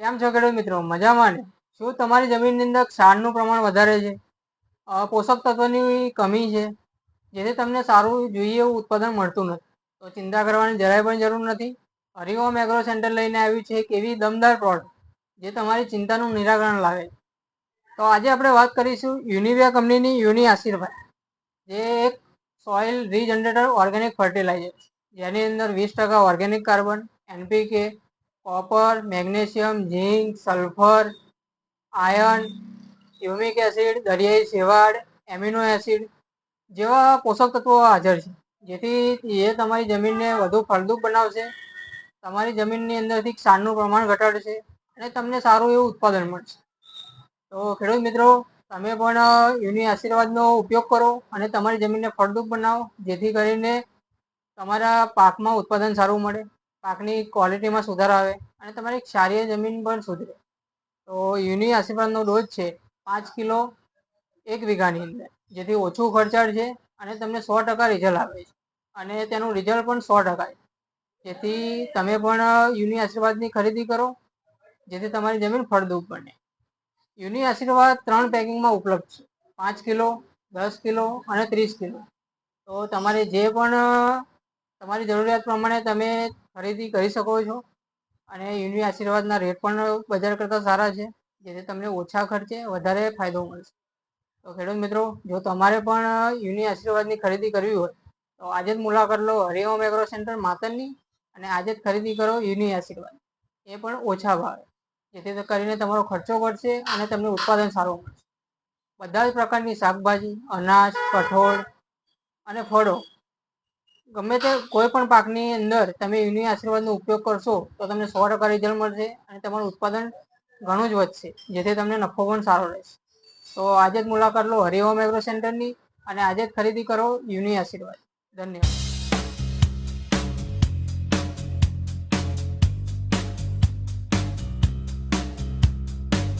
કેમ છો ખેડૂત મિત્રો? મજામાં ને? શું તમારી જમીનની અંદર ક્ષારનું પ્રમાણ વધારે છે? પોષક તત્વોની કમી છે? જેથી તમને સારું જોઈએ એવું ઉત્પાદન મળતું નથી. તો ચિંતા કરવાની જરાય પણ જરૂર નથી. હરિઓમ એગ્રો સેન્ટર લઈને આવ્યું છે એક એવી દમદાર પ્રોડક્ટ જે તમારી ચિંતાનું નિરાકરણ લાવે તો આજે આપણે વાત કરીશું યુનિવિયા કંપનીની યુનિ આશીર્વાદ જે એક સોઇલ રીજનરેટર ઓર્ગેનિક ફર્ટિલાઇઝર જેની અંદર વીસ ટકા organic carbon NPK copper, magnesium, zinc, sulphur iron humic acid, દરિયાઈ શેવાળ, એમિનો એસિડ જેવા પોષક તત્વો હાજર છે. જેથી એ તમારી જમીનને વધુ ફળદ્રુપ બનાવશે, તમારી જમીનની અંદરથી ક્ષારનું પ્રમાણ ઘટાડશે અને તમને સારું એવું ઉત્પાદન મળશે. તો ખેડૂત મિત્રો, તમે પણ યુની આશીર્વાદનો ઉપયોગ કરો અને તમારી જમીનને ફળદ્રુપ બનાવો, જેથી કરીને તમારા પાકમાં ઉત્પાદન સારું મળે. પાકની ક્વોલિટીમાં સુધાર આવે અને તમારી ક્ષારીય જમીન પણ સુધરે. તો યુનિ આશીર્વાદનો ડોઝ છે પાંચ કિલો એક વીઘાની અંદર, જેથી ઓછું ખર્ચાળ છે અને તમને સો ટકા રિઝલ્ટ આવે છે. અને તેનું રિઝલ્ટ પણ સો ટકા જેથી તમે પણ યુનિ આશીર્વાદની ખરીદી કરો, જેથી તમારી જમીન ફળદ્રુપ બને. યુનિ આશીર્વાદ ત્રણ પેકિંગમાં ઉપલબ્ધ છે. પાંચ કિલો, દસ કિલો અને ત્રીસ કિલો. તો તમારે જે પણ તમારી જરૂરિયાત પ્રમાણે તમે ખરીદી કરી શકો છો. અને યુનિ આશીર્વાદના રેટ પણ બજાર કરતાં સારા છે. જેથી તમને ઓછા ખર્ચે વધારે ફાયદો મળશે. તો ખેડૂત મિત્રો, જો તમારે પણ યુનિ આશીર્વાદની ખરીદી કરવી હોય, તો આજે જ મુલાકાત લો હરિઓમ એગ્રો સેન્ટર માતરની અને આજે જ ખરીદી કરો યુનિ આશીર્વાદ. એ પણ ઓછા ભાવે. જેથી કરીને તમારો ખર્ચો ઘટશે અને તમને ઉત્પાદન સારું મળશે. બધા જ પ્રકારની શાકભાજી, અનાજ, કઠોળ અને ફળો ગમે તે કોઈ પણ પાકની અંદર તમે યુનિ આશીર્વાદનો ઉપયોગ કરશો, તો તમને સો ટકા રિઝલ્ટ મળશે અને તમારું ઉત્પાદન ઘણું જ વધશે, જેથી તમને નફો પણ સારો રહેશે. તો આજે જ મુલાકાત લો હરિઓમ એગ્રો સેન્ટરની અને આજે જ ખરીદી કરો યુનિ આશીર્વાદ. ધન્યવાદ.